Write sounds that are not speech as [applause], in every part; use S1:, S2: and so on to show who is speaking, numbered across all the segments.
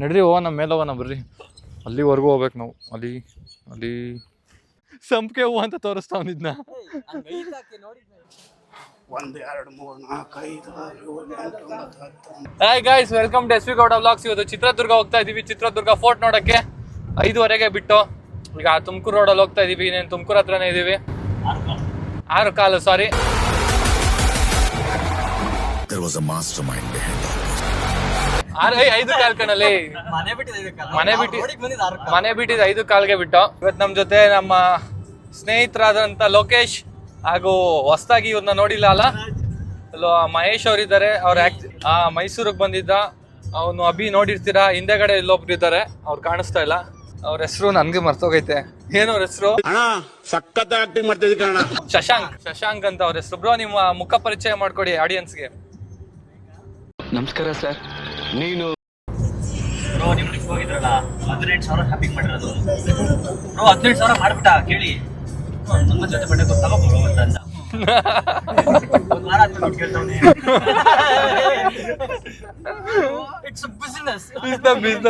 S1: ನಡ್ರಿ ಓ ನಮ್ಮ ಮೇಲೆ ಹೋಗೋಣ ಬರ್ರಿ ಅಲ್ಲಿವರೆಗೂ ಹೋಗ್ಬೇಕು ನಾವು ಅಲ್ಲಿ ಅಲ್ಲಿ ಸಂಪಿಗೆ ಹೂವು ಅಂತ ತೋರಿಸ್ತಾ ಒಂದ್ welcome to S V Gowda blogs ಇವತ್ತು ಚಿತ್ರದುರ್ಗ ಹೋಗ್ತಾ ಇದೀವಿ ಚಿತ್ರದುರ್ಗ ಫೋರ್ಟ್ ನೋಡಕ್ಕೆ ಐದುವರೆಗೆ ಬಿಟ್ಟು ಈಗ ತುಮಕೂರು ರೋಡಲ್ಲಿ ಹೋಗ್ತಾ ಇದೀವಿ ಇನ್ನೇನು ತುಮಕೂರು ಹತ್ರನೇ ಇದೀವಿ ಆರು ಕಾಲು ಸಾರಿ There was a mastermind behind ಐದು ಕಾಲ್ ಮನೆ ಬಿಟ್ಟಿದ್ದು ಮನೆ ಬಿಟ್ಟು ಮನೆ ಐದು ಕಾಲ್ಗೆ ಬಿಟ್ಟು ಇವತ್ತು ನಮ್ಮ ಜೊತೆ ನಮ್ಮ ಸ್ನೇಹಿತರಾದಂತ ಲೋಕೇಶ್ ಹಾಗೂ ಹೊಸದಾಗಿ ಇವ್ರನ್ನ ನೋಡಿಲ್ಲ ಅಲ್ಲ ಮಹೇಶ್ ಅವರಿದ್ದಾರೆ ಅವ್ರ ಆಕ್ಟ್ ಆ ಮೈಸೂರಿಗೆ ಬಂದಿದ್ದ ಅವನು ಅಭಿ ನೋಡಿರ್ತೀರಾ ಹಿಂದೆಗಡೆ ಇಲ್ಲೊಬ್ರು ಇದ್ದಾರೆ ಅವ್ರು ಕಾಣಿಸ್ತಾ ಇಲ್ಲ ಅವ್ರ ಹೆಸರು ನನ್ಗೆ ಮರ್ತೋಗೈತೆ ಏನು ಅವ್ರ ಹೆಸರು
S2: ಆಕ್ಟಿಂಗ್
S1: ಶಶಾಂಕ್ ಶಶಾಂಕ್ ಅಂತ ಅವ್ರ ಹೆಸರು ಬ್ರೋ ನಿಮ್ಮ ಮುಖ ಪರಿಚಯ ಮಾಡ್ಕೊಡಿ ಆಡಿಯನ್ಸ್ಗೆ
S3: ನಮಸ್ಕಾರ ಸರ್ ನೀನು
S4: ಬ್ರೋ ಹೋಗಿದ್ರಲ್ಲ ಹದಿನೆಂಟು ಸಾವಿರ ಹ್ಯಾಪಿಂಗ್ ಮಾಡಿರೋದು ಬ್ರೋ ಹದಿನೆಂಟು ಸಾವಿರ ಮಾಡ್ಬಿಟ್ಟ ಕೇಳಿ
S1: ಜೊತೆ ಅಂತ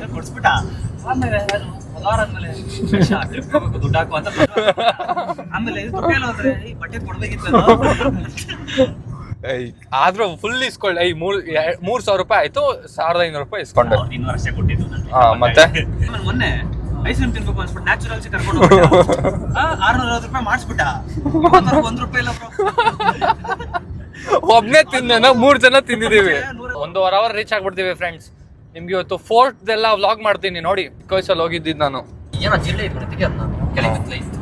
S1: ಇಟ್ಸ್ ಲಾರ್ ಆದ್ಮೇಲೆ ಟ್ರಿಪ್ ಈ ಬಟ್ಟೆ ಕೊಡ್ಬೇಕಿತ್ತು ಆದ್ರೂ ಫುಲ್ ಇಸ್ಕೊಳ್ಳಿ ಈ ಮೂರ್ ಮೂರ್ ಸಾವಿರ ರೂಪಾಯಿ ಆಯ್ತು ಸಾವಿರದ ಐನೂರು ರೂಪಾಯಿ
S4: ಇಸ್ಕೊಂಡೆ ಇನ್ನೂರು ವರ್ಷ ಕೊಟ್ಟಿದ್ದು ಹಾ ಮತ್ತೆ ಮೊನ್ನೆ ಐಸ್ ತಿನ್ಬೇಕು ಅನ್ಸ್ಬಿಟ್ಟು ನ್ಯಾಚುರಲ್ಸ್ ಕರ್ಕೊಂಡು ಆರ್ನೂರ ಐವತ್ತು ರೂಪಾಯಿ ಮಾಡಿಸ್ಬಿಟ್ಟ ಒಂದ್ ರೂಪಾಯಿ ಇಲ್ಲ
S1: ಒಬ್ನೇ ತಿಂದ ಮೂರ್ ಜನ ತಿಂದಿದೀವಿ ಒಂದು ವಾರ ಅವರ್ ರೀಚ್ ಆಗ್ಬಿಡ್ತೀವಿ ಫ್ರೆಂಡ್ಸ್ ನಿಮ್ಗೆ ಇವತ್ತು ಫೋರ್ಟ್ದೆಲ್ಲ ವ್ಲಾಗ್ ಮಾಡ್ತೀನಿ ನೋಡಿ ಚಿಕ್ಕ ವಯಸ್ಸಲ್ಲಿ ಹೋಗಿದ್ದಿದ್ದು ನಾನು
S4: ಏನೋ ಜಿಲ್ಲೆ ಇಟ್ಕೊಂಡು ತೆಗಿ ಅದನ್ನ ಕೆಳಗೆ ಬಿತ್ತಲ ಇತ್ತು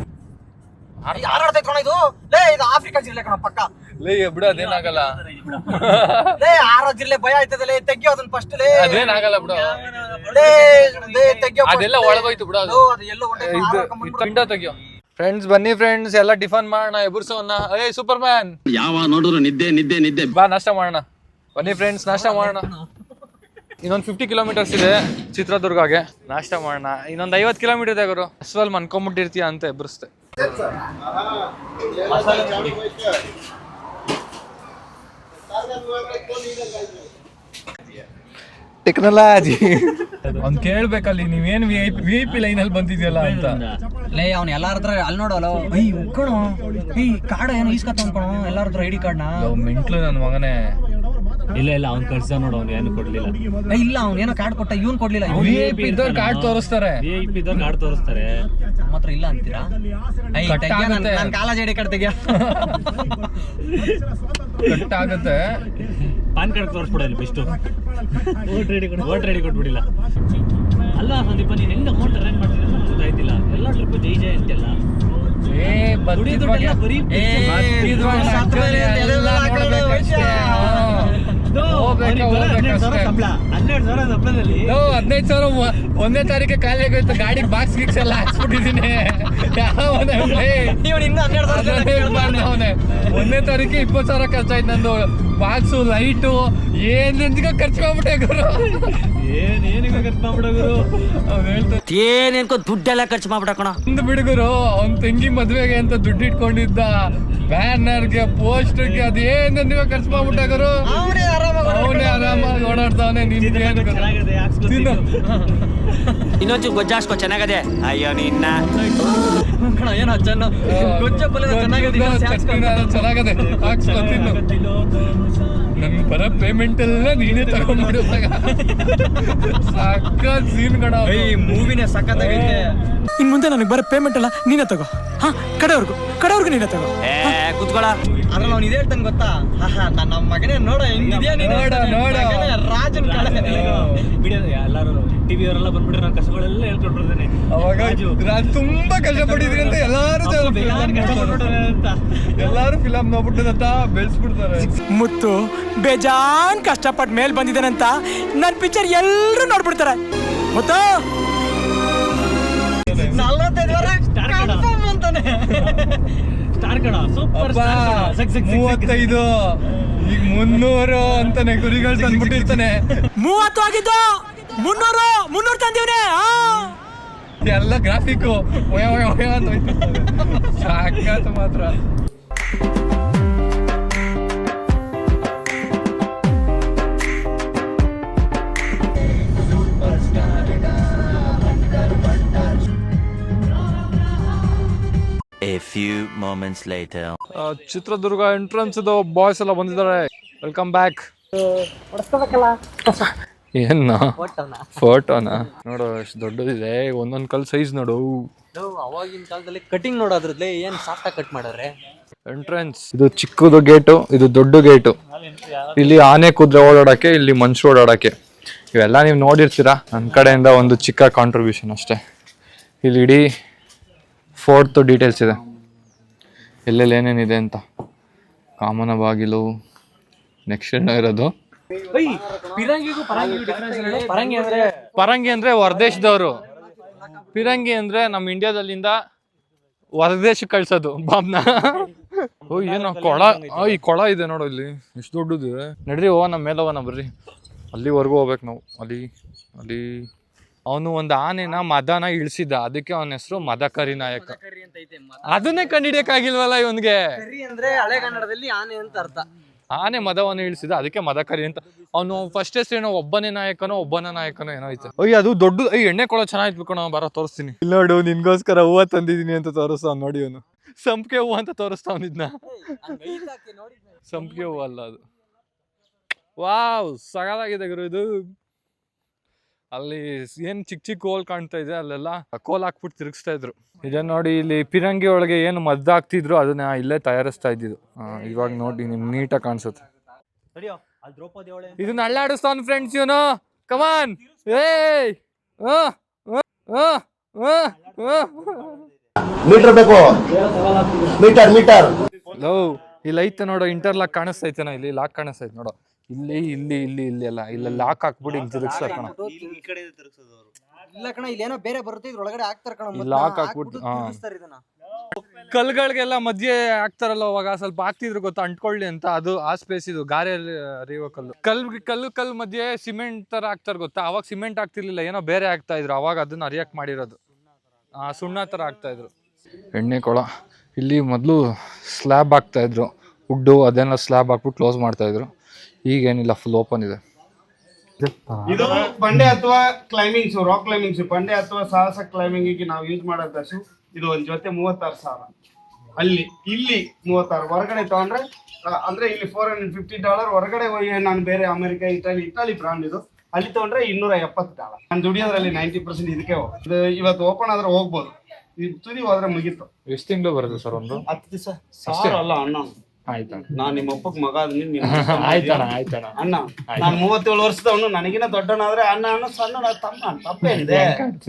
S4: ಯಾರು ಆಡ್ತಾ ಇದು ಲೇ ಇದು ಆಫ್ರಿಕಾ ಜಿಲ್ಲೆ ಕಣ ಪಕ್ಕ
S1: ಲೇ ಬಿಡು ಅದೇನಾಗಲ್ಲ
S4: ಲೇ ಆರೋ ಜಿರಳೆ ಭಯ ಆಯ್ತದ ಲೇ ತೆಗಿಯೋ ಅದನ್ನ ಫಸ್ಟ್ ಲೇ
S1: ಅದೇನಾಗಲ್ಲ ಬಿಡು
S4: ಲೇ ಲೇ ತೆಗಿಯೋ
S1: ಅದೆಲ್ಲ ಒಳಗೋಯ್ತು ಬಿಡು ಅದು ಅದು ಎಲ್ಲ ಹೊಂಟೋಯ್ತು. ಇದು ಪಿಂಡ ತೆಗಿಯೋ ಫ್ರೆಂಡ್ಸ್ ಬನ್ನಿ ಫ್ರೆಂಡ್ಸ್ ಎಲ್ಲ ಟಿಫನ್ ಮಾಡೋಣ ಎಬುರ್ಸೋಣ ಏಯ್ ಸೂಪರ್ ಮ್ಯಾನ್ ಯಾವ ನೋಡಿದ್ರು ನಿದ್ದೆ ನಿದ್ದೆ ನಿದ್ದೆ ಬಾ ನಾಷ್ಟ ಮಾಡೋಣ ಬನ್ನಿ ಫ್ರೆಂಡ್ಸ್ ನಾಷ್ಟ ಮಾಡೋಣ ಇನ್ನೊಂದು ಫಿಫ್ಟಿ ಕಿಲೋಮೀಟರ್ಸ್ ಇದೆ ಚಿತ್ರದುರ್ಗಾಗೆ ನಾಷ್ಟ ಮಾಡೋಣ ಇನ್ನೊಂದು ಐವತ್ತು ಕಿಲೋಮೀಟರ್ ಇದೆ ಗುರು ಅಸ್ವಲ್ ಮನ್ಕೊಂಬಿಟ್ಟಿರ್ತೀಯ ಅಂತ ಎಬ್ಬರಿಸ್ತೆ ಟೆಕ್ನಾಲಜಿ ಅವ್ನು ಕೇಳ್ಬೇಕಲ್ಲಿ ನೀವೇನು V I P V I P ಲೈನಲ್ಲಿ ಬಂದಿದ್ಯಲ್ಲ ಅಂತ
S4: ಲೇ ಅವ್ನು ಎಲ್ಲಾರ ಹತ್ರ ಅಲ್ಲಿ ನೋಡಲ್ಲ ಅಯ್ಯ ಉಕ್ಕಣ ಈ ಕಾರ್ಡ ಏನೋ ಈಸ್ಕೊತ ಅನ್ಕೊಣ ಎಲ್ಲಾರ ಹತ್ರ ಐ ಡಿ ಕಾರ್ಡ್ನ
S1: ಮೆಂಟ್ಲು ನನ್ನ ಮಗನೇ
S5: ಇಲ್ಲ ಇಲ್ಲ ಅವ್ನ ಕರ್ಸ ನೋಡು ಅವ್ನ ಏನು ಕೊಡ್ಲಿಲ್ಲ
S4: ಇಲ್ಲ ಅವ್ನ ಏನೋ ಕಾರ್ಡ್ ಕೊಟ್ಟ ಇವ್ನು ಕೊಡ್ಲಿಲ್ಲ
S1: ಕಾರ್ಡ್ ತೋರಿಸ್ತಾರೆ
S5: ಕಾರ್ಡ್ ತೋರಿಸ್ತಾರೆ
S4: ನಮ್ಮ ಹತ್ರ ಇಲ್ಲ ಅಂತೀರಾ ನಾನು ಕಾಲೇಜ್ ಐಡಿ ಕಾರ್ಡ್ ತೆಗಿಯ
S1: ಕಟ್ ಆಗುತ್ತೆ
S5: ಪಾನ್ ಕಾರ್ಡ್ ತೋರಿಸ್ಬಿಡ ಇಲ್ಲಿ ಬೆಸ್ಟು ವೋಟ್ ರೆಡಿ ಕೊಡ್ ವೋಟ್ ರೆಡಿ ಕೊಟ್ಬಿಡಿಲ್ಲ
S4: ಅಲ್ಲ ಸಂದೀಪ ನೀನು ಹೆಂಗ್ ಅಮೌಂಟ್ ಅರೇಂಜ್ ಮಾಡ್ತೀನಿ ಗೊತ್ತಾಯ್ತಿಲ್ಲ ಎಲ್ಲ ಟ್ರಿಪ್ ಜೈ ಜೈ ಅಂತೆಲ್ಲ
S1: ಏ ಬರೀ
S4: ಬರೀ ಸಾವಿರ ಹದಿನೈದು
S1: ಸಾವಿರ ಒಂದೇ ತಾರೀಕು ಖಾಲಿ ಆಗೋಯ್ತು ಗಾಡಿ ಬಾಕ್ಸ್ ಗಿಕ್ಸ್ ಎಲ್ಲ ಹಾಕ್ಸ್ಬಿಟ್ಟಿದ್ದೀನಿ ಒಂದೇ ತಾರೀಕು ಇಪ್ಪತ್ತು ಸಾವಿರ ಖರ್ಚಾಯ್ತು ನಂದು ಬಾಕ್ಸು ಲೈಟು ಏನೆಂದಿಗೂ ಖರ್ಚು ಮಾಡ್ಬಿಟ್ಟೆ ಗುರು
S5: ಏನ್ ಏನಿಗೂ ಖರ್ಚು ಮಾಡ್ಬಿಡ
S4: ದುಡ್ಡೆಲ್ಲ ಖರ್ಚು ಮಾಡ್ಬಿಟ್ಟ
S1: ಒಂದು ಬಿಡುಗರು ಅವ್ನ ತಂಗಿ ಮದ್ವೆಗೆ ಅಂತ ದುಡ್ಡು ಇಟ್ಕೊಂಡಿದ್ದ ಬ್ಯಾನರ್ಗೆ ಪೋಸ್ಟರ್ಗೆ ಅದೇನು ನೀವೇ ಖರ್ಚು ಮಾಡ್ಬಿಟ್ಟಾಗರು ಅವನೇ ಆರಾಮಾಗಿ ಓಡಾಡ್ತಾವನೆ ನಿನ್ಗೆ ತಿನ್ನು
S4: ಇನ್ನೊಂಚು ಗೊಜ್ಜ ಹಾಸ್ಕೋ ಚೆನ್ನಾಗದೆ ಅಯ್ಯೋ ನಿನ್ನ ಏನೋ ಚೆನ್ನ ಗೊಜ್ಜ ಪಲ್ಯ ಚೆನ್ನಾಗದೆ
S1: ಚೆನ್ನಾಗದೆ ನನ್ನ ಪರ ಪೇಮೆಂಟ್ ಎಲ್ಲ ನೀನೇ ತಗೊಂಡ್ ಸಕ್ಕ ಸಖತ್ ಸೀನ್ ಕಡ
S4: ಈ ಮೂವಿನ ಸಖತ್ತಾಗೈತೆ ಇನ್ ಮುಂದೆ ನನಗೆ ಬರೋ ಪೇಮೆಂಟ್ ಅಲ್ಲ ನೀನೇ ತಗೋ ಹಾ ಕಡೆವರ್ಗು ಕಡೆವರ್ಗು ನೀನೇ ತಗೋ ಕುತ್ಕೊಳ ಅದ್ರಲ್ಲಿ ಅವ್ನು ಇದೇ ಹೇಳ್ತಾನೆ ಗೊತ್ತಾ ಹಾ ನನ್ನ ಮಗನೇ ನೋಡ ಹೆಂಗಿದ್ಯಾ ನೀನು ನೋಡ ನೋಡ ರಾಜನ್ ಬಿಡೋದು ಎಲ್ಲಾರು ಟಿವಿ ಅವರೆಲ್ಲ ಬಂದ್ಬಿಟ್ರೆ ನಾನು ಕಷ್ಟಗಳೆಲ್ಲ ಹೇಳ್ಕೊಟ್ಬಿಡ್ತೇನೆ
S1: ಅವಾಗ ನಾನು ತುಂಬಾ ಕಷ್ಟಪಟ್ಟಿದ್ರಿ ಅಂತ ಎಲ್ಲಾರು ಎಲ್ಲಾರು ಫಿಲಮ್ ನೋಡ್ಬಿಟ್ಟದಂತ ಬೆಳೆಸ್ಬಿಡ್ತಾರೆ
S4: ಮುತ್ತು ಬೇಜಾನ್ ಕಷ್ಟಪಟ್ಟು ಮೇಲೆ ಬಂದಿದ್ದಾನಂತ ನನ್ನ ಪಿಕ್ಚರ್ ಎಲ್ಲರೂ ನೋಡ್ಬಿಡ್ತಾರೆ ಗೊತ್ತಾ
S1: ಈಗ ಮುನ್ನೂರು ಅಂತಾನೆ ಗುರಿಗಳು ತಂದ್ಬಿಟ್ಟಿರ್ತಾನೆ
S4: ಆಗಿದ್ದು ಮುನ್ನೂರು ಮುನ್ನೂರು
S1: ಎಲ್ಲ ಗ್ರಾಫಿಕ್ ಮಾತ್ರ few moments later Chitradurga entrance boys ಎಲ್ಲ ಬಂದಿದ್ದಾರೆ ವೆಲ್ಕಮ್ ಬ್ಯಾಕ್ ಏನ ಫೋಟೋನಾ ನೋಡು ಎಷ್ಟು ದೊಡ್ಡದಿದೆ ಒಂದೊಂದ್ ಕಲ್ ಸೈಜ್ ನೋಡು
S4: ಅವಾಗಿನ ಕಾಲದಲ್ಲಿ ಕಟಿಂಗ್ ನೋಡೋದ್ರಲ್ಲಿ ಏನ್ ಸಾಫ್ಟ್ ಕಟ್ ಮಾಡವ್ರೆ
S1: ಎಂಟ್ರೆನ್ಸ್ ಇದು ಚಿಕ್ಕದು ಗೇಟು ಇದು ದೊಡ್ಡ ಗೇಟು ಇಲ್ಲಿ ಆನೆ ಕುದ್ರೆ ಓಡಾಡಕ್ಕೆ ಇಲ್ಲಿ ಮನುಷ್ಯ ಓಡಾಡಕ್ಕೆ ಇವೆಲ್ಲ ನೀವು ನೋಡಿರ್ತೀರಾ ನನ್ನ ಕಡೆಯಿಂದ ಒಂದು ಚಿಕ್ಕ ಕಾಂಟ್ರಿಬ್ಯೂಷನ್ ಅಷ್ಟೇ ಇಲ್ಲಿ ಇಡೀ ಫೋರ್ತ್ ಡೀಟೇಲ್ಸ್ ಇದೆ ಎಲ್ಲೆಲ್ಲಿ ಏನೇನಿದೆ ಅಂತ ಕಾಮನ ಬಾಗಿಲು ನೆಕ್ಸ್ಟ್ ಏನೋ ಇರೋದು ಪರಂಗಿ ಅಂದ್ರೆ ಹೊರದೇಶದವರು ಪಿರಂಗಿ ಅಂದ್ರೆ ನಮ್ಮ ಇಂಡಿಯಾದಲ್ಲಿಂದ ಹೊರದೇಶಕ್ಕೆ ಕಳ್ಸೋದು ಬಾಬ್ನ ಓ ಏನೋ ಕೊಳ ಈ ಕೊಳ ಇದೆ ನೋಡು ಇಲ್ಲಿ ಎಷ್ಟು ದೊಡ್ಡದಿದೆ ನಡ್ರಿ ಓ ನಮ್ಮ ಮೇಲೆ ಹೋಗೋಣ ಬರ್ರಿ ಅಲ್ಲಿವರೆಗೂ ಹೋಗ್ಬೇಕು ನಾವು ಅಲ್ಲಿ ಅಲ್ಲಿ ಅವನು ಒಂದು ಆನೆನ ಮದನ ಇಳಿಸಿದ ಅದಕ್ಕೆ ಅವನ ಹೆಸರು ಮದಕರಿ ನಾಯಕ ಅದನ್ನೇ ಕಂಡಿಡಿಯಕ್ಕಾಗಿಲ್ವಲ್ಲ ಇವನ್ಗೆ
S4: ಅಂದ್ರೆ ಹಳೆ ಕನ್ನಡದಲ್ಲಿ ಆನೆ ಅಂತ ಅರ್ಥ
S1: ಆನೆ ಮದವನ್ನು ಇಳಿಸಿದ ಅದಕ್ಕೆ ಮದಕರಿ ಅಂತ ಅವನು ಫಸ್ಟ್ ಹೆಸರು ಏನೋ ಒಬ್ಬನೇ ನಾಯಕನೋ ಒಬ್ಬನ ನಾಯಕನೋ ಏನೋ ಐತೆ ಅಯ್ಯ ಅದು ದೊಡ್ಡ ಅಯ್ಯ ಎಣ್ಣೆ ಕೊಡೋ ಚೆನ್ನಾಗಿತ್ತು ನಾವು ಬರ ತೋರಿಸ್ತೀನಿ ಇಲ್ಲ ನೋಡು ನಿನ್ಗೋಸ್ಕರ ಹೂವ ತಂದಿದ್ದೀನಿ ಅಂತ ತೋರಿಸ್ತಾವ್ ನೋಡಿ ಅವನು ಸಂಪಿಗೆ ಹೂವು ಅಂತ ತೋರಿಸ್ತಾವ್ ಇದನ್ನ ಸಂಪಿಗೆ ಹೂವು ಅಲ್ಲ ಅದು ವಾವ್ ಸಗಲಾಗಿದೆ ಗುರು ಇದು ಅಲ್ಲಿ ಏನು ಚಿಕ್ಕ ಚಿಕ್ಕ ಕೋಲ್ ಕಾಣ್ತಾ ಇದೆ ಅಲ್ಲೆಲ್ಲ ಕೋಲ್ ಹಾಕ್ಬಿಟ್ಟು ತಿರುಗಿಸ್ತಾ ಇದ್ರು ಇದನ್ನ ನೋಡಿ ಇಲ್ಲಿ ಪಿರಂಗಿ ಒಳಗೆ ಏನು ಮದ್ದು ಹಾಕ್ತಿದ್ರು ಅದನ್ನ ಇಲ್ಲೇ ತಯಾರಿಸ್ತಾ ಇದ್ದಿದ್ದು ಇವಾಗ ನೋಡಿ ನಿಮ್ಗೆ ನೀಟಾಗಿ ಕಾಣಿಸುತ್ತೆ ಇದನ್ನ ಅಳ್ಳಾಡಿಸ್ತಾನ ಫ್ರೆಂಡ್ಸ್ ಇವನು ಕಮಾನ್ ಏಯ್
S2: ಮೀಟರ್ ಬೇಕು ಮೀಟರ್ ಮೀಟರ್
S1: ಲವ್ ಇಲ್ಲಿ ಐತೆ ನೋಡೋ ಇಂಟರ್ಲಾಕ್ ಕಾಣಿಸ್ತೈತೆ ಇಲ್ಲಿ ಲಾಕ್ ಕಾಣಿಸ್ತೈತೆ ನೋಡೋ ಇಲ್ಲಿ ಇಲ್ಲಿ ಇಲ್ಲಿ ಇಲ್ಲಿ ಅಲ್ಲ ಇಲ್ಲ ಲಾಕ್ ಹಾಕ್ಬಿಡಿ ಹಿಂಗ್ ಕಡೆ
S4: ಇಲ್ಲ ಕಣ ಇಲ್ಲೇನೋ ಬೇರೆ ಬರುತ್ತೆ ಇದ್ರೊಳಗಡೆ ಹಾಕ್ತಾರ ಕಣ
S1: ಲಾಕ್ ಹಾಕ್ಬಿಟ್ಟು, ಕಲ್ಗಳಿಗೆಲ್ಲ ಮಧ್ಯೆ ಹಾಕ್ತಾರಲ್ಲ ಅವಾಗ ಸ್ವಲ್ಪ ಹಾಕ್ತಿದ್ರು ಗೊತ್ತಾ ಅಂಟ್ಕೊಳ್ಳಿ ಅಂತ ಅದು ಆ ಸ್ಪೇಸ್ ಇದು ಗಾರೆ ಅರಿಯುವ ಕಲ್ಲು ಕಲ್ ಕಲ್ಲು ಕಲ್ ಮಧ್ಯೆ ಸಿಮೆಂಟ್ ತರ ಹಾಕ್ತಾರ ಗೊತ್ತಾ ಅವಾಗ ಸಿಮೆಂಟ್ ಹಾಕ್ತಿರ್ಲಿಲ್ಲ ಏನೋ ಬೇರೆ ಹಾಕ್ತಾ ಇದ್ರು ಅವಾಗ ಅದನ್ನ ಅರಿಯಕ್ ಮಾಡಿರೋದು ಆ ಸುಣ್ಣ ತರ ಹಾಕ್ತಾ ಇದ್ರು ಎಣ್ಣೆ ಕೊಳ ಇಲ್ಲಿ ಮೊದಲು ಸ್ಲ್ಯಾಬ್ ಹಾಕ್ತಾ ಇದ್ರು ಉಡ್ಡು ಅದೆಲ್ಲ ಸ್ಲ್ಯಾಬ್ ಹಾಕ್ಬಿಟ್ಟು ಕ್ಲೋಸ್ ಮಾಡ್ತಾ ಇದ್ರು ಈಗ ಏನಿಲ್ಲ ಫುಲ್ ಓಪನ್ ಇದೆ
S6: ಇದು ಬಂಡೆ ಅಥವಾ ಕ್ಲೈಂಬಿಂಗ್ಸ್ ರಾಕ್ ಕ್ಲೈಂಬಿಂಗ್ಸ್ ಬಂಡೆ ಅಥವಾ ಸಾಹಸ ಕ್ಲೈಂಬಿಂಗ್ ನಾವು ಯೂಸ್ ಮಾಡೋದು ಶೂ ಇದು ಒಂದ್ ಜೊತೆ ಮೂವತ್ತಾರು ಸಾವಿರ ಅಲ್ಲಿ ಇಲ್ಲಿ ಮೂವತ್ತಾರು ಹೊರಗಡೆ ತಗೊಂಡ್ರೆ ಅಂದ್ರೆ ಇಲ್ಲಿ ಫೋರ್ ಹಂಡ್ರೆಡ್ ಫಿಫ್ಟಿ ಡಾಲರ್ ಹೊರಗಡೆ ಹೋಗಿ ನಾನು ಬೇರೆ ಅಮೆರಿಕ ಇಟಲಿ ಇಟಲಿ ಬ್ರಾಂಡ್ ಇದು ಅಲ್ಲಿ ತಗೊಂಡ್ರೆ ಇನ್ನೂರ ಎಪ್ಪತ್ತು ಡಾಲರ್ ನಾನು ದುಡಿಯೋದ್ರಲ್ಲಿ ನೈಂಟಿ ಪರ್ಸೆಂಟ್ ಇದಕ್ಕೆ ಇದು ಇವತ್ತು ಓಪನ್ ಆದ್ರೆ ಹೋಗ್ಬೋದು ತುದಿ ಹೋದ್ರೆ ಮುಗೀತು
S1: ಎಷ್ಟು ತಿಂಗಳು ಬರುತ್ತೆ ಸರ್ ಒಂದು
S6: ಹತ್ತು ದಿವಸ ಅಲ್ಲ ಅಣ್ಣ ನಾನ್ ನಿಮ್ಮ ಅಪ್ಪಗ್ ಮಗ ಆದ್ನಿ
S1: [laughs] ಆಯ್ತಣ್ಣ
S6: ಅಣ್ಣ ನಾನ್ ಮೂವತ್ತೇಳು ವರ್ಷದವನು ನನಗಿನ ದೊಡ್ಡನಾದ್ರೆ ಅಣ್ಣ ಅಣ್ಣ ಸಣ್ಣ ತಮ್ಮ ಇದೆ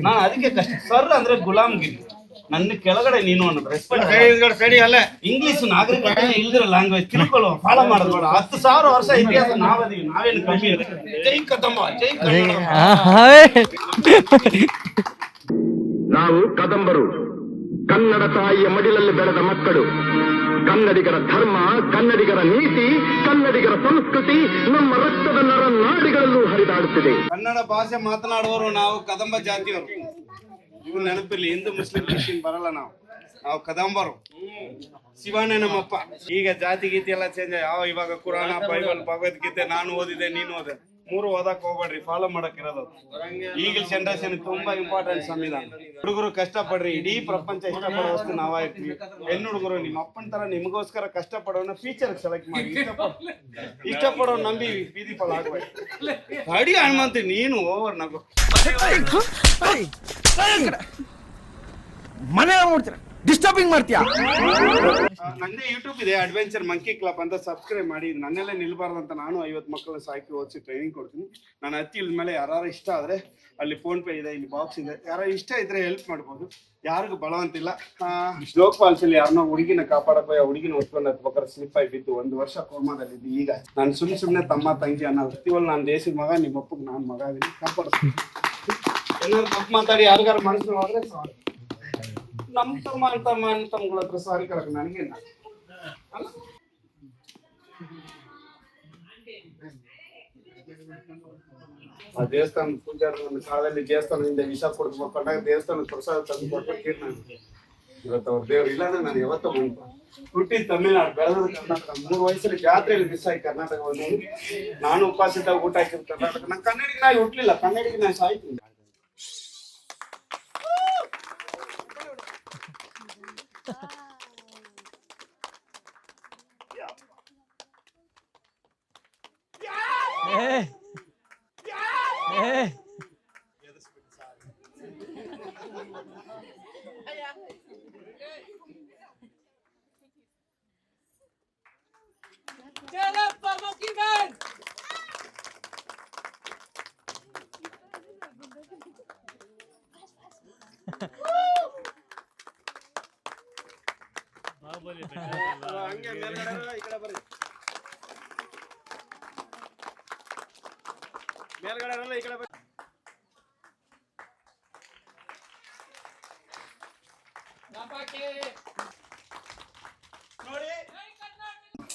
S6: ನಾನು ಅದಕ್ಕೆ ಕಷ್ಟ ಸರ್ ಅಂದ್ರೆ ಗುಲಾಮ್ಗಿರಿ ನನ್ನ ಕೆಳಗಡೆ ನೀನು ಅನ್ನೋದು ರೆಸ್ಪೆಕ್ಟ್ ಅಲ್ಲ ಇಂಗ್ಲಿಷ್ ನಾಗರಿಕತೆ ಇಲ್ದಿರೋ ಲ್ಯಾಂಗ್ವೇಜ್ ತಿಳ್ಕೊಳ್ಳೋ ಫಾಲೋ ಮಾಡೋದು ನೋಡ ಹತ್ತು ಸಾವಿರ ವರ್ಷ ಇತಿಹಾಸ ನಾವದೀವಿ ನಾವೇನು ಕಮ್ಮಿ ಜೈ ಕದಂಬ ಜೈ ನಾವು ಕದಂಬರು ಕನ್ನಡ ತಾಯಿಯ ಮಡಿಲಲ್ಲಿ ಬೆಳೆದ ಮಕ್ಕಳು ಕನ್ನಡಿಗರ ಧರ್ಮ ಕನ್ನಡಿಗರ ನೀತಿ ಕನ್ನಡಿಗರ ಸಂಸ್ಕೃತಿ ನಮ್ಮ ರಕ್ತದ ನರ ನಾಡಿಗಳಲ್ಲೂ ಹರಿದಾಡುತ್ತಿದೆ ಕನ್ನಡ ಭಾಷೆ ಮಾತನಾಡುವವರು ನಾವು ಕದಂಬ ಜಾತಿಯವರು ಇವ್ ನೆನಪಿರ್ಲಿ ಹಿಂದೂ ಮುಸ್ಲಿಂ ಕ್ರಿಶ್ಚಿಯನ್ ಬರಲ್ಲ ನಾವು ನಾವು ಕದಂಬರು ಶಿವಾನೇ ನಮ್ಮಪ್ಪ ಈಗ ಜಾತಿ ಗೀತೆ ಎಲ್ಲ ಚೇಂಜ್ ಯಾವ ಇವಾಗ ಕುರಾಣ ಬೈಬಲ್ ಭಗವದ್ಗೀತೆ ನಾನು ಓದಿದೆ ನೀನು ಓದಿದೆ ಮೂರು ಓದಕ್ ಹೋಗ್ಬೇಡ್ರಿ ಫಾಲೋ ಮಾಡಕ್ ಇರೋದು ಈಗಿನ ಜನರೇಷನ್ ತುಂಬಾ ಇಂಪಾರ್ಟೆಂಟ್ ಸಂವಿಧಾನ ಹುಡುಗರು ಕಷ್ಟಪಡ್ರಿ ಇಡೀ ಪ್ರಪಂಚ ವಸ್ತು ಪಡೋವಷ್ಟು ಇರ್ತೀವಿ ಹೆಣ್ಣು ಹುಡುಗರು ನಿಮ್ಮ ಅಪ್ಪನ ತರ ನಿಮಗೋಸ್ಕರ ಕಷ್ಟ ಫೀಚರ್ ಸೆಲೆಕ್ಟ್ ಮಾಡಿ ಇಷ್ಟಪಡೋ ನಂಬಿ ಬೀದಿ ಫಲ ಆಗ್ಬೇಕು ಅಡಿ ಹನುಮಂತ ನೀನು ಓವರ್ ನಗು
S4: ಮನೆ ನೋಡ್ತೀರ ಡಿಸ್ಟರ್ಬಿಂಗ್ ಮಾಡ್ತೀಯಾ
S6: ನಂದೇ ಯೂಟ್ಯೂಬ್ ಇದೆ ಅಡ್ವೆಂಚರ್ ಮಂಕಿ ಕ್ಲಬ್ ಅಂತ ಸಬ್ಸ್ಕ್ರೈಬ್ ಮಾಡಿ ನನ್ನಲ್ಲೇ ನಿಲ್ಬಾರ್ದು ಅಂತ ನಾನು ಐವತ್ತು ಮಕ್ಕಳನ್ನ ಸಾಕಿ ಓದಿಸಿ ಟ್ರೈನಿಂಗ್ ಕೊಡ್ತೀನಿ ನಾನು ಹತ್ತಿ ಇಲ್ದ ಮೇಲೆ ಯಾರು ಇಷ್ಟ ಆದ್ರೆ ಅಲ್ಲಿ ಫೋನ್ ಪೇ ಇದೆ ಇಲ್ಲಿ ಬಾಕ್ಸ್ ಇದೆ ಯಾರು ಇಷ್ಟ ಇದ್ರೆ ಹೆಲ್ಪ್ ಮಾಡ್ಬೋದು ಯಾರಿಗೂ ಬಳವಂತಿಲ್ಲ ಶ್ಲೋಕ್ ಫಾಲ್ಸ್ ಅಲ್ಲಿ ಯಾರನ್ನೋ ಹುಡುಗಿನ ಕಾಪಾಡಕ್ ಆ ಹುಡುಗಿನ ಹೊತ್ಕೊಂಡು ಹತ್ಬೇಕಾದ್ರೆ ಸ್ಲಿಪ್ ಆಗಿ ಬಿದ್ದು ಒಂದು ವರ್ಷ ಕೋಮಾದಲ್ಲಿ ಈಗ ನಾನು ಸುಮ್ಮನೆ ಸುಮ್ಮನೆ ತಮ್ಮ ತಂಗಿ ಅನ್ನೋ ಹತ್ತಿವಲ್ಲ ನಾನು ದೇಶದ ಮಗ ನಿಮ್ಮ ಅಪ್ಪಗೆ ನಾನು ಮಗ ಕಾಪಾಡ್ತೀನಿ ಏನಾದ್ರು ತಪ್ಪು ಮಾತಾಡಿ ಯಾರಿಗಾರು ಮನಸ್ಸು ಹೋದ್ರೆ ಸಾರಿ ನಮ್ಮ ತಮ್ಮ ತಮ್ಮ ತಮ್ಮಗಳ ಹತ್ರ ಸಾರಿ ಕರಕ ನನಗೇನ ಆ ದೇವಸ್ಥಾನ ಪೂಜಾರ ನನ್ನ ಕಾಲದಲ್ಲಿ ದೇವಸ್ಥಾನದಿಂದ ವಿಷ ಕೊಟ್ಟು ದೇವಸ್ಥಾನ ಪ್ರಸಾದ ತಂದು ಕೊಟ್ಟು ನಾನು ಇವತ್ತು ಅವ್ರ ದೇವ್ರು ಇಲ್ಲ ಅಂದ್ರೆ ನಾನು ಯಾವತ್ತೂ ಬಂದ ಹುಟ್ಟಿ ತಮಿಳ್ನಾಡು ಬೆಳೆದ ಕರ್ನಾಟಕ ಮೂರು ವಯಸ್ಸಲ್ಲಿ ಜಾತ್ರೆಯಲ್ಲಿ ಮಿಸ್ ಆಗಿ ಕರ್ನಾಟಕವನ್ನು ನಾನು ಉಪವಾಸ ಊಟ ಹಾಕಿದ ಕರ್ನಾಟಕ ನಾನು ಕನ್ನಡಿಗೆ ನಾ ಹುಟ್ಟಲಿಲ್ಲ ಕನ್ನಡಿಗೆ ನಾನು ಸಾಯ್ತೀನಿ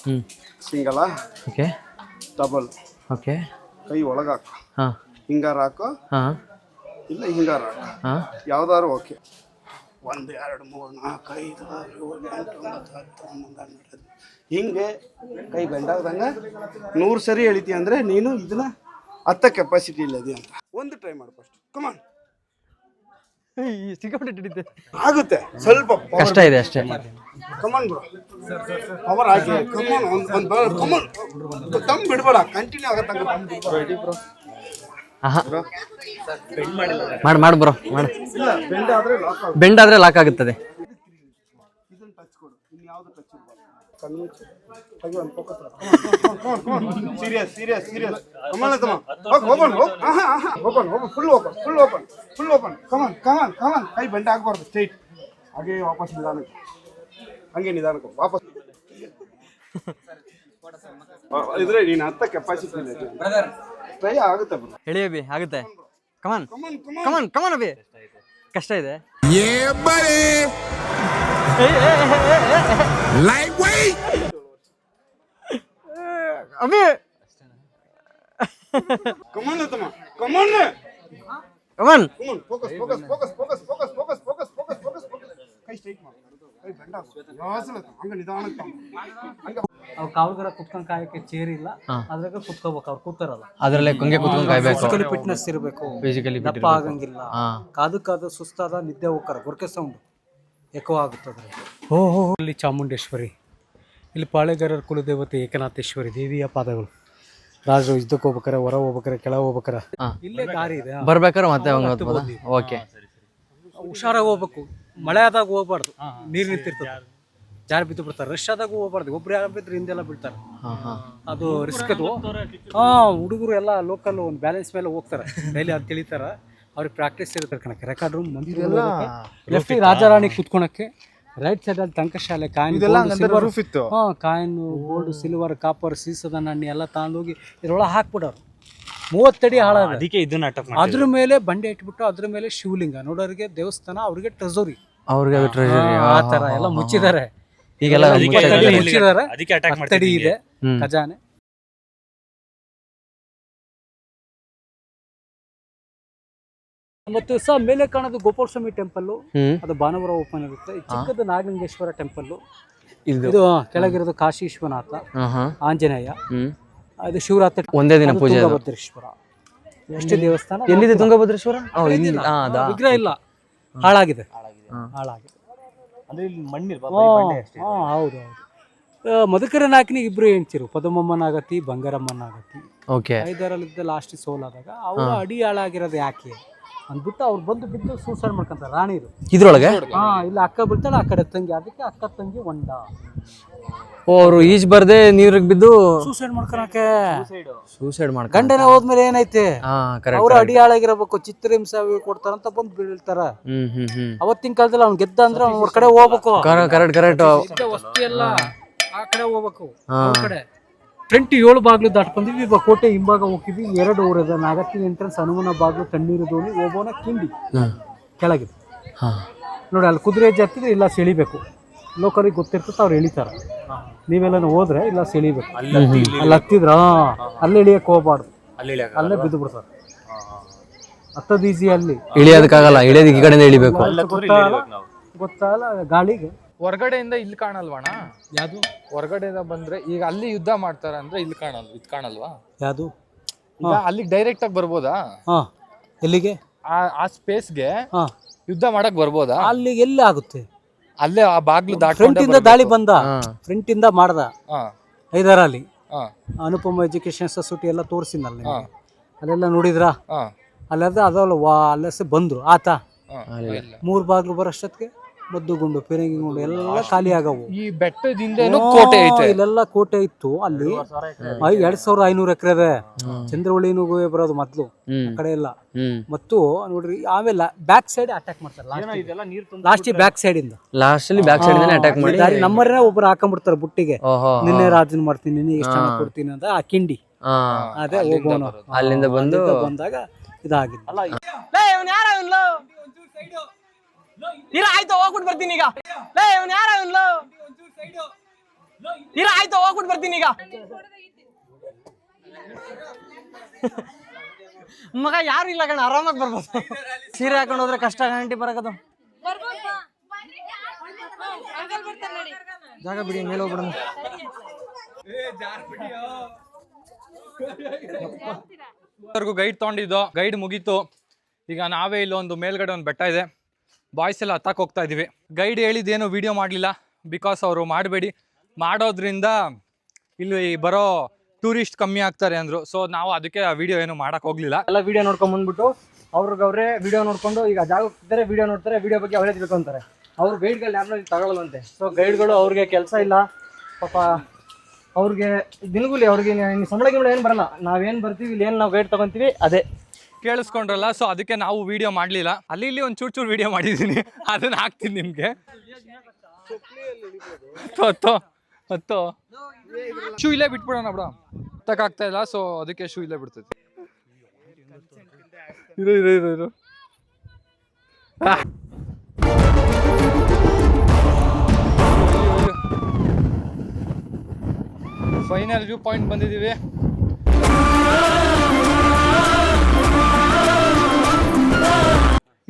S6: ಹ್ಞೂ ಸಿಂಗಲ ಓಕೆ ಡಬಲ್ ಓಕೆ ಕೈ ಒಳಗಾಕು ಹಾಂ ಹಿಂಗಾರು ಹಾಕು ಹಾಂ ಇಲ್ಲ ಹಿಂಗಾರು ಹಾಕು ಹಾಂ ಯಾವ್ದಾದ್ರು ಓಕೆ ಒಂದು ಎರಡು ಮೂರು ನಾಲ್ಕು ಐದು ಆರು ಏಳು ಎಂಟು ಒಂಬತ್ತು ಹತ್ತು ಹನ್ನೊಂದು ಹನ್ನೆರಡು ಹಿಂಗೆ ಕೈ ಬೆಂಡಾಗ್ದಂಗೆ ನೂರು ಸರಿ ಎಳಿತಿ ಅಂದರೆ ನೀನು ಇದನ್ನ ಹತ್ತ ಕೆಪಾಸಿಟಿ ಇಲ್ಲ ಇಲ್ಲದಿ ಅಂತ ಒಂದು ಟ್ರೈ ಮಾಡು ಫಸ್ಟ್ ಕಮಾನ್
S1: ಸಿಕ್ಕಾಪಟ್ಟೆ ಹಿಡಿತೆ
S6: ಆಗುತ್ತೆ ಸ್ವಲ್ಪ
S1: ಕಷ್ಟ ಇದೆ ಅಷ್ಟೇ
S6: ಕಮನ್ ಬ್ರೋ ಅವರ್ ಹಾಕಿ ಕಮನ್ ಒಂದು ಒಂದು ಕಮನ್ ತಮ್ಮ ಬಿಡಬೇಡ ಕಂಟಿನ್ಯೂ ಆಗತ್ತೆ ಬ್ರೋ
S1: ಮಾಡು ಮಾಡು ಬ್ರೋ ಮಾಡು ಬೆಂಡ್ ಆದ್ರೆ ಲಾಕ್ ಆಗುತ್ತದೆ
S6: serious serious serious come on open full open full open full open come on come on come on ಕೈ ಬೆಂಡ್ ಆಗಬಾರ್ದು ಸ್ಟ್ರೈಟ್ ಹಾಗೆ ವಾಪಸ್ ನಿಧಾನಕ್ಕೆ ಹಂಗೆ ನಿಧಾನಕ್ಕೆ ವಾಪಸ್ ಇದ್ರೆ ಟ್ರೈ ಆಗುತ್ತೆ
S1: ಹೇಳಿ ಆಗುತ್ತೆ ಕಮನ್ ಕಮನ್ ಕಮನ್ ಅಭಿ ಕಷ್ಟ ಇದೆ ಅಭಿ
S6: come on focus focus focus focus focus focus focus focus focus
S4: ಅವ್ರು ಕಾವಲ್ಗರ ಕುತ್ಕೊಂಡ್ ಕಾಯಕ್ಕೆ ಚೇರ್ ಇಲ್ಲ ಕೂತ್ಕೋಬೇಕು ಕುತ್ಕೋಬೇಕು ಅವ್ರು ಕೂತಾರಲ್ಲ
S1: ಅದ್ರಲ್ಲೇ ಹಂಗೆ ಕುತ್ಕೊಂಡು ಕಾಯ್ಬೇಕು
S4: ಫಿಸಿಕಲಿ ಫಿಟ್ನೆಸ್ ಇರಬೇಕು ಫಿಸಿಕಲಿ ದಪ್ಪ ಆಗಂಗಿಲ್ಲ ಕಾದು ಕಾದು ಸುಸ್ತಾದ ನಿದ್ದೆ ಹೋಗ್ತಾರೆ ಗೊರ್ಕೆ ಸೌಂಡ್ ಎಕೋ ಆಗುತ್ತೆ ಓ ಹೋ ಇಲ್ಲಿ ಚಾಮುಂಡೇಶ್ವರಿ ಇಲ್ಲಿ ಪಾಳೆಗಾರರ ಕುಲದೇವತೆ ಏಕನಾಥೇಶ್ವರಿ ದೇವಿಯ ಪಾದಗಳು ರಾಜರು ಇದ್ದಕ್ಕೆ ಹೋಗ್ಬೇಕಾರೆ ಹೊರ ಹೋಗ್ಬೇಕಾರೆ ಕೆಳ ಹೋಗ್ಬೇಕಾರೆ
S1: ಇಲ್ಲೇ ದಾರಿ ಇದೆ ಬರ್ಬೇಕಾರೆ ಮತ್ತೆ ಓಕೆ
S4: ಹುಷಾರಾಗಿ ಹೋಗ್ಬೇಕು ಮಳೆ ಆದಾಗ ಹೋಗ್ಬಾರ್ದು ನೀರ್ ನಿಂತಿರ್ತದೆ ಜಾರ ಬಿದ್ದು ಬಿಡ್ತಾರೆ ರಶ್ ಆದಾಗ ಹೋಗ್ಬಾರ್ದು ಒಬ್ರು ಯಾರು ಬಿದ್ರೆ ಹಿಂದೆಲ್ಲ ಬಿಡ್ತಾರೆ ಅದು ರಿಸ್ಕ್ ಅದು ಹಾ ಹುಡುಗರು ಎಲ್ಲ ಲೋಕಲ್ ಒಂದು ಬ್ಯಾಲೆನ್ಸ್ ಮೇಲೆ ಹೋಗ್ತಾರೆ ಡೈಲಿ ಅದು ತಿಳಿತಾರ ಅವ್ರಿಗೆ ಪ್ರಾಕ್ಟೀಸ್ ಇರ್ತಾರೆ ಕಣಕ್ಕೆ ರೆಕಾರ್ಡ್ ರೂಮ್ ಮಂದಿ ಲೆಫ್ಟ್ ರಾಜಾರಾಣಿ ಕುತ್ಕೊಳಕ್ಕೆ ರೈಟ್ ಸೈಡ್ ಅಲ್ಲಿ ತಂಕಶಾಲೆ coin coin gold silver copper ಸೀಸದ ನಣ್ಣಿ ಎಲ್ಲ ತಗೊಂಡೋಗಿ ಇದ್ರೊಳಗೆ ಹಾಕ್ಬಿಡೋರು ಮೂವತ್ತಡಿ ಹಾಳ
S1: ಅದಕ್ಕೆ ಇದು ನಾಟಕ
S4: ಅದ್ರ ಮೇಲೆ ಬಂಡೆ ಇಟ್ಬಿಟ್ಟು ಅದ್ರ ಮೇಲೆ ಶಿವಲಿಂಗ ನೋಡೋರಿಗೆ ದೇವಸ್ಥಾನ ಅವ್ರಿಗೆ ಟ್ರೆಸೋರಿ ಅವ್ರಿಗೆ ಆ ತರ ಎಲ್ಲ ಮುಚ್ಚಿದ್ದಾರೆ
S1: ಈಗೆಲ್ಲ ಮುಚ್ಚಿದ್ದಾರೆ
S4: ಖಜಾನೆ ಮತ್ತು ಸಹ ಮೇಲೆ ಕಾಣೋದು ಗೋಪಾಲ ಸ್ವಾಮಿ ಟೆಂಪಲ್ ಅದು ಭಾನುವಾರ ಓಪನ್ ಇರುತ್ತೆ ಚಿಕ್ಕದು ನಾಗಲಿಂಗೇಶ್ವರ ಟೆಂಪಲ್ ಇದು ಕೆಳಗಿರೋದು ಕಾಶಿ ವಿಶ್ವನಾಥ ಆಂಜನೇಯ ಅದು ಶಿವರಾತ್ರಿ
S1: ಒಂದೇ ದಿನ ಪೂಜೆ ಅದು.
S4: ತುಂಗಭದ್ರೇಶ್ವರ ಎಷ್ಟು ದೇವಸ್ಥಾನ
S1: ಎಲ್ಲಿದೆ ತುಂಗಭದ್ರೇಶ್ವರ ಆ,
S4: ವಿಗ್ರಹ ಇಲ್ಲ ಹಾಳಾಗಿದೆ ಹಾಳಾಗಿದೆ ಬಂಡೆ ಅಷ್ಟೇ ಹಾ, ಹೌದು ಆ, ಮಧುಕರ ನಾಯಕನಿಗೆ ಇಬ್ರು ಆಗತಿ ಪದಮಮ್ಮನಾಗತಿ ಬಂಗಾರಮ್ಮನಾಗತಿ ಓಕೆ ಐದರಲ್ಲಿದ್ದ ಲಾಸ್ಟ್ ಸೋಲಾದಾಗ ಅವರ ಅಡಿ ಹಾಳಾಗಿರೋದು ಯಾಕೆ ಅಂದ್ಬಿಟ್ಟು ಅವ್ರು ಬಂದು ಬಿದ್ದು ಸೂಸೈಡ್ ಮಾಡ್ಕೊಂತಾರೆ ರಾಣಿರು ಇದ್ರೊಳಗೆ ಹಾ ಇಲ್ಲ ಅಕ್ಕ ಬಿಡ್ತಾಳೆ ಆ ಕಡೆ ತಂಗಿ ಅದಕ್ಕೆ ಅಕ್ಕ ತಂಗಿ ಒಂಡ
S1: ಓ ಅವರು ಈಜ್ ಬರ್ದೆ ನೀರಿಗೆ ಬಿದ್ದು
S4: ಸೂಸೈಡ್ ಮಾಡ್ಕೊಳಕ್ಕೆ ಸೂಸೈಡ್ ಮಾಡ್ಕ ಗಂಡನ ಹೋದ್ಮೇಲೆ ಏನೈತೆ ಹಾ ಅಡಿ ಕರೆಕ್ಟ್ ಚಿತ್ರ ಕೊಡ್ತಾರಂತ ಬಂದು ಬೀಳ್ತಾರ ಹ್ಮ್ ಹ್ಮ್ ಅವತ್ತಿನ ಕಾಲದಲ್ಲಿ ಅವ್ನ್ ಗೆದ್ದ ಅಂದ್ರೆ ಅವ್ನ ಕಡೆ ಹೋಗ್ಬೇಕು
S1: ಕರೆಕ್ಟ್ ಕರೆಕ್ಟ್
S4: ಆ ಕಡೆ ಹೋಗ್ಬೇಕು ಆ ಕಡೆ ಫ್ರಂಟ್ ಏಳು ಬಾಗಿಲು ದಾಟ್ಕೊಂಡಿವಿ ಇವಾಗ ಕೋಟೆ ಹಿಂಭಾಗ ಹೋಗ್ತೀವಿ ಎರಡು ಊರದ ನಾಗತಿ ಎಂಟ್ರೆನ್ಸ್ ಹನುಮನ ಬಾಗಿಲು ತಣ್ಣೀರು ದೋಣಿ ಓಬೋನ ಕಿಂಡಿ ಕೆಳಗಿದೆ ನೋಡಿ ಅಲ್ಲಿ ಕುದುರೆ ಜಾತಿದ್ರೆ ಇಲ್ಲ ಸೆಳಿಬೇಕು ಲೋಕರಿಗೆ ಗೊತ್ತಿರ್ತದೆ ಅವ್ರು ಎಳಿತಾರೆ ನೀವೆಲ್ಲ ಹೋದ್ರೆ ಇಲ್ಲ ಸೆಳಿಬೇಕು ಅಲ್ಲಿ ಹತ್ತಿದ್ರ ಅಲ್ಲಿ ಇಳಿಯಕ್ಕೆ ಹೋಗ್ಬಾರ್ದು ಅಲ್ಲೇ ಬಿದ್ದು ಬಿಡ್ತಾರೆ ಹತ್ತದ ಈಸಿ ಅಲ್ಲಿ
S1: ಇಳಿಯೋದಕ್ಕಾಗಲ್ಲ ಇಳಿಯೋದಕ್ಕೆ ಈ ಕಡೆಯಿಂದ ಇಳಿಬೇಕು
S4: ಗೊತ್ತಲ್ಲ ಗಾಳಿಗೆ ಹೊರಗಡೆಯಿಂದ ಇಲ್ಲಿ ಕಾಣಲ್ವಾಣ ಯಾವುದು ಹೊರಗಡೆಯಿಂದ ಬಂದ್ರೆ ಈಗ ಅಲ್ಲಿ ಯುದ್ಧ ಮಾಡ್ತಾರ ಅಂದ್ರೆ ಇಲ್ಲಿ ಕಾಣಲ್ ಇದು ಕಾಣಲ್ವಾ ಯಾವುದು ಈಗ ಅಲ್ಲಿಗೆ ಡೈರೆಕ್ಟ್ ಆಗಿ ಬರ್ಬೋದಾ ಹಾಂ ಎಲ್ಲಿಗೆ ಆ ಆ ಸ್ಪೇಸ್ಗೆ ಹಾಂ ಯುದ್ಧ ಮಾಡಕ್ ಬರ್ಬೋದಾ ಅಲ್ಲಿ ಎಲ್ಲಿ ಆಗುತ್ತೆ ಅಲ್ಲೇ ಆ ಬಾಗ್ಲು ಫ್ರಂಟ್ ಇಂದ ದಾಳಿ ಬಂದ ಫ್ರಂಟ್ ಇಂದ ಮಾಡ್ದ ಹೈದರಾಲಿ ಅನುಪಮ ಎಜುಕೇಶನ್ ಸೊಸೈಟಿ ಎಲ್ಲ ತೋರಿಸಿನಲ್ಲಿ ಅಲ್ಲೆಲ್ಲ ನೋಡಿದ್ರಾ ಅಲ್ಲಾದ್ರೆ ಅದಲ್ಲ ವಾ ಅಲ್ಲಸೆ ಬಂದ್ರು ಆತ ಮೂರು ಬಾಗ್ಲು ಬರೋಷ್ಟೊತ್ತಿಗೆ ಮದ್ದುಗುಂಡು ಗುಂಡು ಎಲ್ಲ ಖಾಲಿ ಆಗವು
S1: ಈ ಬೆಟ್ಟದಿಂದ ಕೋಟೆ
S4: ಇಲ್ಲೆಲ್ಲ ಕೋಟೆ ಇತ್ತು ಅಲ್ಲಿ ಎರಡ್ ಸಾವಿರ ಐನೂರು ಎಕರೆ ಇದೆ ಚಂದ್ರವಳ್ಳಿನೂ ಬರೋದು ಮೊದ್ಲು ಆ ಕಡೆ ಎಲ್ಲ ಮತ್ತು ನೋಡ್ರಿ ಆಮೇಲೆ ಬ್ಯಾಕ್ ಸೈಡ್ ಅಟ್ಯಾಕ್ ಮಾಡ್ತಾರೆ ಲಾಸ್ಟ್ ಬ್ಯಾಕ್ ಸೈಡ್ ಇಂದ ಲಾಸ್ಟ್ ಬ್ಯಾಕ್ ಸೈಡ್ ಅಟ್ಯಾಕ್ ಮಾಡಿ ನಮ್ಮರೇ ಒಬ್ರು ಹಾಕೊಂಡ್ಬಿಡ್ತಾರೆ ಬುಟ್ಟಿಗೆ ನಿನ್ನೆ ರಾಜನ್ ಮಾಡ್ತೀನಿ ನಿನ್ನೆ ಎಷ್ಟು ಕೊಡ್ತೀನಿ ಅಂತ ಆ ಕಿಂಡಿ ಅದೇ ಹೋಗೋಣ ಅಲ್ಲಿಂದ ಬಂದು ಬಂದಾಗ ಇದಾಗಿದ್ದು ಇರ ಆಯ್ತು ಹೋಗ್ಬಿಟ್ಟು ಬರ್ತೀನಿ ಈಗ ಲೇ ಇವ್ನು ಯಾರ ಲೋ ಇರ ಆಯ್ತು ಹೋಗ್ಬಿಟ್ಟು ಬರ್ತೀನಿ ಈಗ ಮಗ ಯಾರು ಇಲ್ಲ ಕಣ ಆರಾಮಾಗಿ ಬರ್ಬೋದು ಸೀರೆ ಹಾಕೊಂಡು ಹೋದ್ರೆ ಕಷ್ಟ ಗಂಟಿ ಬರಕದು ಜಾಗ ಬಿಡಿ ಮೇಲೆ ಹೋಗ್ಬಿಡೋದು ಗೈಡ್ ತಗೊಂಡಿದ್ದು ಗೈಡ್ ಮುಗೀತು ಈಗ ನಾವೇ ಇಲ್ಲೊಂದು ಮೇಲ್ಗಡೆ ಒಂದು ಬೆಟ್ಟ ಇದೆ ಬಾಯ್ಸ್ ಎಲ್ಲ ಹೋಗ್ತಾ ಇದ್ದೀವಿ ಗೈಡ್ ಹೇಳಿದ್ದೇನು ವೀಡಿಯೋ ಮಾಡಲಿಲ್ಲ ಬಿಕಾಸ್ ಅವರು ಮಾಡಬೇಡಿ ಮಾಡೋದ್ರಿಂದ ಇಲ್ಲಿ ಬರೋ ಟೂರಿಸ್ಟ್ ಕಮ್ಮಿ ಆಗ್ತಾರೆ ಅಂದರು ಸೊ ನಾವು ಅದಕ್ಕೆ ಆ ವಿಡಿಯೋ ಏನು ಮಾಡೋಕೆ ಹೋಗಲಿಲ್ಲ ಎಲ್ಲ ವೀಡಿಯೋ ನೋಡ್ಕೊಂಡು ಬಂದ್ಬಿಟ್ಟು ಅವ್ರಿಗೆ ಅವರೇ ವಿಡಿಯೋ ನೋಡಿಕೊಂಡು ಈಗ ಜಾಗ ವೀಡಿಯೋ ನೋಡ್ತಾರೆ ವಿಡಿಯೋ ಬಗ್ಗೆ ಅವರೇ ತಿಳ್ಕೊತಾರೆ ಅವ್ರು ಗೈಡ್ಗಳು ಯಾರನ್ನೂ ತಗೊಳ್ಳಲ್ವಂತೆ ಸೊ ಗೈಡ್ಗಳು ಅವ್ರಿಗೆ ಕೆಲಸ ಇಲ್ಲ ಪಾಪ ಅವ್ರಿಗೆ ದಿನಗೂಲಿ ಅವ್ರಿಗೆ ಸಂಬಳ ಏನು ಬರಲ್ಲ ನಾವೇನು ಬರ್ತೀವಿ ಇಲ್ಲಿ ಏನು ನಾವು ಗೈಡ್ ತೊಗೊತೀವಿ ಅದೇ ಕೇಳಿಸ್ಕೊಂಡ್ರಲ್ಲ ಸೊ ಅದಕ್ಕೆ ನಾವು ವಿಡಿಯೋ ಮಾಡಲಿಲ್ಲ ಅಲ್ಲಿ ಇಲ್ಲಿ ಒಂದು ಚೂರು ಚೂರು ವಿಡಿಯೋ ಮಾಡಿದ್ದೀನಿ ಅದನ್ನ ಹಾಕ್ತೀನಿ ನಿಮಗೆ ಶೂ ಇಲ್ಲೇ ಬಿಟ್ಬಿಡೋಣ ಬಿಡ ತಕ್ಕಾಗ್ತಾ ಇಲ್ಲ ಸೊ ಅದಕ್ಕೆ ಶೂ ಇಲ್ಲೇ ಬಿಡ್ತೈತಿ ಇರು ಇರು ಇರು ಫೈನಲ್ ವ್ಯೂ ಪಾಯಿಂಟ್ ಬಂದಿದ್ದೀವಿ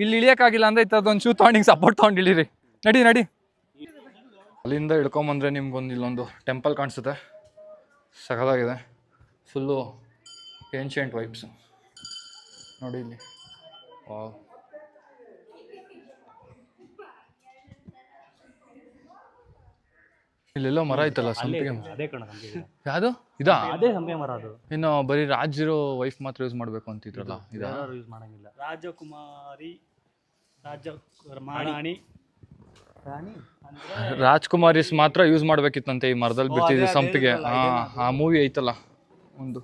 S4: ಇಲ್ಲಿ ಇಳಿಯೋಕ್ಕಾಗಿಲ್ಲ ಅಂದ್ರೆ ಈ ಥರದೊಂದು ಶೂ ತೊಗೊಂಡು ಸಪೋರ್ಟ್ ತೊಗೊಂಡು ಇಳಿರಿ ನಡಿ ನಡಿ ಅಲ್ಲಿಂದ ಇಳ್ಕೊಂಬಂದ್ರೆ ನಿಮ್ಗೊಂದು ಇಲ್ಲೊಂದು ಟೆಂಪಲ್ ಕಾಣಿಸುತ್ತೆ ಸಖದಾಗಿದೆ ಫುಲ್ಲು ಏನ್ಷಿಯಂಟ್ ವೈಬ್ಸು ನೋಡಿ ಇಲ್ಲಿ ಇಲ್ಲೆಲ್ಲೋ ಮರ ಐತಲ್ಲ ಸಂಪಿಗೆ ಮರ. ಅದೇ ಯಾವ್ದು ಇದಾ ಅದೇ ಸಂಪಿಗೆ ಮರ ಅದು ಇನ್ನು ಬರೀ ರಾಜ್ ಇರೋ ವೈಫ್ ಮಾತ್ರ ಯೂಸ್ ಮಾಡ್ಬೇಕು ಅಂತಿದ್ರಲ್ಲ ಯೂಸ್ ಮಾಡಂಗಿಲ್ಲ ರಾಜಕುಮಾರಿ ರಾಜ ಮಹಾರಾಣಿ ರಾಣಿ ರಾಜ್ಕುಮಾರಿಸ್ ಮಾತ್ರ ಯೂಸ್ ಮಾಡ್ಬೇಕಿತ್ತಂತೆ ಈ ಮರದಲ್ಲಿ ಬಿಡ್ತಿದ್ವಿ ಸಂಪಿಗೆ ಹಾ ಆ ಮೂವಿ ಐತಲ್ಲ ಒಂದು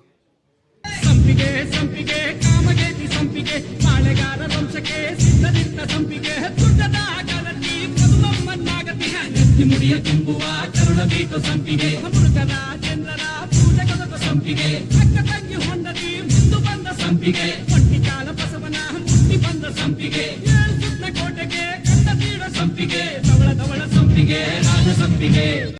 S4: ಸಂಪಿಗೆ ಸಂಪಿಗೆ ಕಾಮಗೇತಿ ಸಂಪಿಗೆ ಬಾಳೆಗಾರ ವಂಶಕ್ಕೆ ಸಿದ್ಧರಿದ್ದ ಸಂಪಿಗೆ ದುಡ್ಡದ ಕಾಲಲ್ಲಿ ಪದುಮಮ್ಮನ್ನಾಗತಿ ನೆತ್ತಿ ಮುಡಿಯ ತುಂಬುವ ಸಂಪಿಗೆ ಮೃತನ ಚಂದ್ರನ ಪೂಜೆ ಕೊಡಕ ಸಂಪಿಗೆ ಅಕ್ಕ ತಂಗಿ ಹೊಂಡತಿ ಮುಂದು ಬಂದ ಸಂಪಿಗೆ ಹೊಟ್ಟಿ ಕಾಲ ಬಸವನ ಮುಟ್ಟಿ ಬಂದ ಸಂಪಿಗೆ ಕೋಟೆಗೆ ಕಟ್ಟ ಬೀಡ ಸಂಪಿಗೆ ತವಳ ತವಳ ಸಂಪಿಗೆ ರಾಜ ಸಂಪಿಗೆ